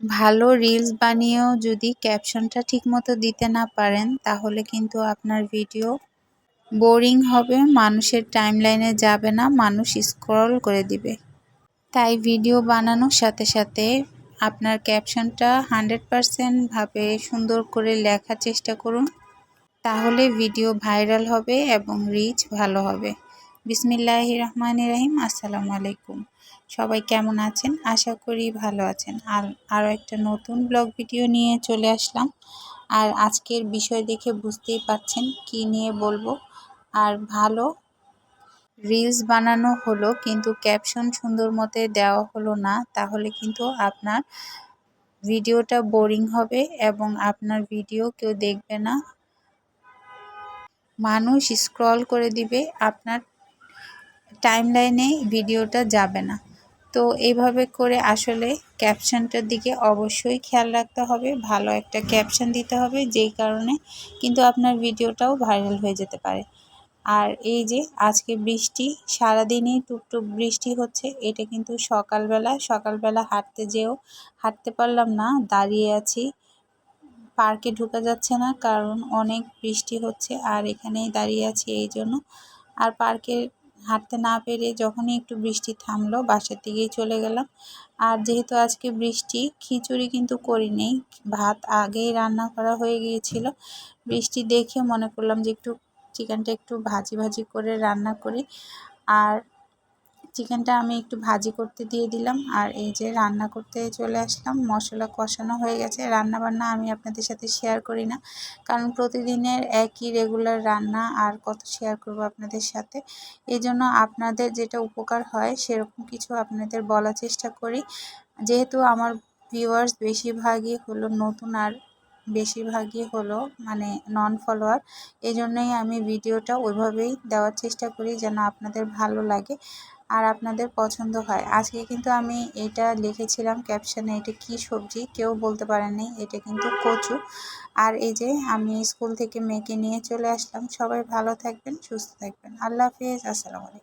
ভালো রিলস বানিয়েও যদি ক্যাপশনটা ঠিকমতো দিতে না পারেন, তাহলে কিন্তু আপনার ভিডিও বোরিং হবে, মানুষের টাইমলাইনে যাবে না, মানুষ স্ক্রল করে দিবে। তাই ভিডিও বানানোর সাথে সাথে আপনার ক্যাপশনটা হান্ড্রেড পারসেন্টভাবে সুন্দর করে লেখার চেষ্টা করুন, তাহলে ভিডিও ভাইরাল হবে এবং রিচ ভালো হবে। বিসমিল্লাহ রহমান রাহিম, আসসালামু আলাইকুম। সবাই কেমন আছেন? আশা করি ভালো আছেন। আর আরও একটা নতুন ব্লগ ভিডিও নিয়ে চলে আসলাম। আর আজকের বিষয় দেখে বুঝতেই পারছেন কি নিয়ে বলব। আর ভালো রিলস বানানো হলো, কিন্তু ক্যাপশন সুন্দর মতে দেওয়া হলো না। তাহলে কিন্তু আপনার ভিডিওটা বোরিং হবে এবং আপনার ভিডিও কেউ দেখবে না। মানুষ স্ক্রল করে দিবে, আপনার টাইম টাইমলাইনে ভিডিওটা যাবে না। তো এইভাবে করে আসলে ক্যাপশনটার দিকে অবশ্যই খেয়াল রাখতে হবে। ভালো একটা ক্যাপশন দিতে হবে, যেই কারণে কিন্তু আপনার ভিডিওটাও ভাইরাল হয়ে যেতে পারে। আর এই যে আজকে বৃষ্টি, সারাদিনই টুকটুক বৃষ্টি হচ্ছে, এটা কিন্তু সকালবেলা সকালবেলা হাঁটতে যেও, হাঁটতে পারলাম না, দাঁড়িয়ে আছি। পার্কে ঢুকা যাচ্ছে না, কারণ অনেক বৃষ্টি হচ্ছে, আর এখানেই দাঁড়িয়ে আছি এই জন্য। আর পার্কে হাঁটতে না পেরে যখনই একটু বৃষ্টি থামলো, বাসার দিকেই চলে গেলাম। আর যেহেতু আজকে বৃষ্টি, খিচুড়ি কিন্তু করি করিনি, ভাত আগেই রান্না করা হয়ে গিয়েছিল। বৃষ্টি দেখে মনে করলাম যে একটু চিকেনটা একটু ভাজি ভাজি করে রান্না করি। আর চিকেনটা আমি একটু ভাজি করতে দিয়ে দিলাম। আর এই যে রান্না করতে চলে আসলাম, মশলা কষানো হয়ে গেছে। রান্না বান্না আমি আপনাদের সাথে শেয়ার করি না, কারণ প্রতিদিনের একই রেগুলার রান্না আর কত শেয়ার করব আপনাদের সাথে। এই জন্য আপনাদের যেটা উপকার হয়, সেরকম কিছু আপনাদের বলার চেষ্টা করি। যেহেতু আমার ভিউয়ার্স বেশিরভাগই হলো নতুন আর বেশিরভাগই হলো মানে নন ফলোয়ার এই জন্যই আমি ভিডিওটা ওইভাবেই দেওয়ার চেষ্টা করি যেন আপনাদের ভালো লাগে। আর আপনাদের পছন্দ হয়। আজকে কিন্তু আমি এটা লিখেছিলাম ক্যাপশনে এটা কি সবজি? কেউ বলতে পারেনি এটা কিন্তু কচু। আর এই যে আমি স্কুল থেকে মেয়েকে নিয়ে চলে আসলাম। সবাই ভালো থাকবেন, সুস্থ থাকবেন। আল্লাহ হাফিজ, আসসালামু আলাইকুম।